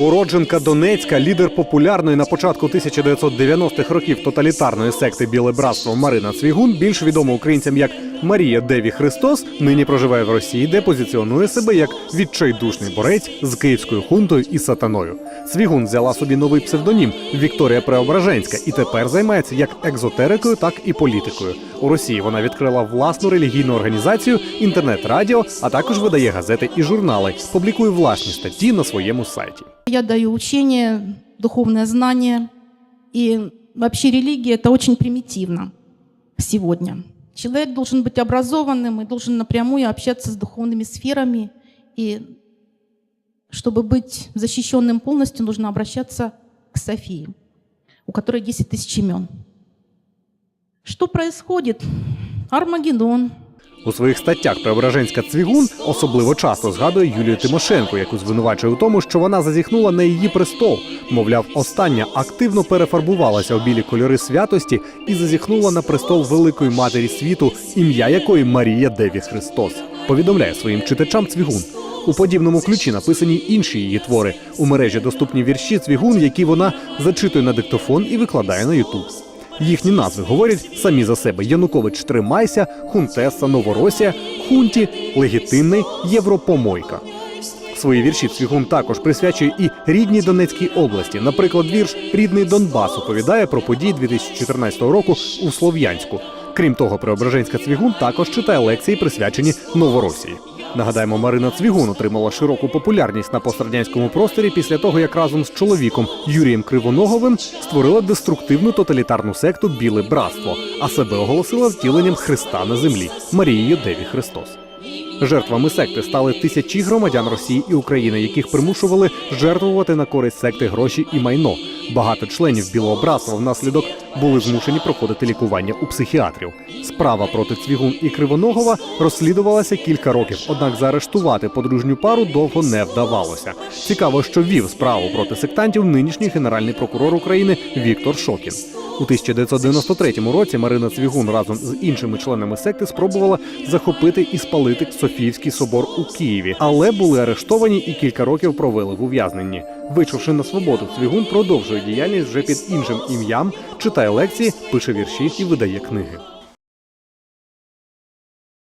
Уродженка Донецька, лідер популярної на початку 1990-х років тоталітарної секти Біле братство Марина Цвігун, більш відома українцям як Марія Деві Христос, нині проживає в Росії, де позиціонує себе як відчайдушний борець з київською хунтою і сатаною. Цвігун взяла собі новий псевдонім Вікторія Преображенська і тепер займається як екзотерикою, так і політикою. У Росії вона відкрила власну релігійну організацію, інтернет-радіо, а також видає газети і журнали, публікує власні статті на своєму сайті. Я даю учение, духовное знание. И вообще религия – это очень примитивно сегодня. Человек должен быть образованным и должен напрямую общаться с духовными сферами. И чтобы быть защищенным полностью, нужно обращаться к Софии, у которой 10 тысяч имен. Что происходит? Армагеддон – У своїх статтях Преображенська Цвігун особливо часто згадує Юлію Тимошенко, яку звинувачує у тому, що вона зазіхнула на її престол. Мовляв, остання активно перефарбувалася у білі кольори святості і зазіхнула на престол великої матері світу, ім'я якої Марія Деві Христос. Повідомляє своїм читачам Цвігун. У подібному ключі написані інші її твори. У мережі доступні вірші Цвігун, які вона зачитує на диктофон і викладає на Ютуб. Їхні назви говорять самі за себе: Янукович Тримайся, Хунтеса, Новоросія, Хунті, Легітимний, Європомойка. Свої вірші Цвігун також присвячує і рідній Донецькій області. Наприклад, вірш Рідний Донбас оповідає про події 2014 року у Слов'янську. Крім того, Преображенська Цвігун також читає лекції, присвячені Новоросії. Нагадаємо, Марина Цвігун отримала широку популярність на пострадянському просторі після того, як разом з чоловіком Юрієм Кривоноговим створила деструктивну тоталітарну секту Біле братство, а себе оголосила втіленням Христа на землі Марією Деві Христос. Жертвами секти стали тисячі громадян Росії і України, яких примушували жертвувати на користь секти гроші і майно. Багато членів білого братства внаслідок були змушені проходити лікування у психіатрів. Справа проти Цвігун і Кривоногова розслідувалася кілька років, однак заарештувати подружню пару довго не вдавалося. Цікаво, що вів справу проти сектантів нинішній генеральний прокурор України Віктор Шокін. У 1993 році Марина Цвігун разом з іншими членами секти спробувала захопити і спалити Софіївський собор у Києві, але були арештовані і кілька років провели в ув'язненні. Вийшовши на свободу, Цвігун продовжує діяльність вже під іншим ім'ям, читає лекції, пише вірші і видає книги.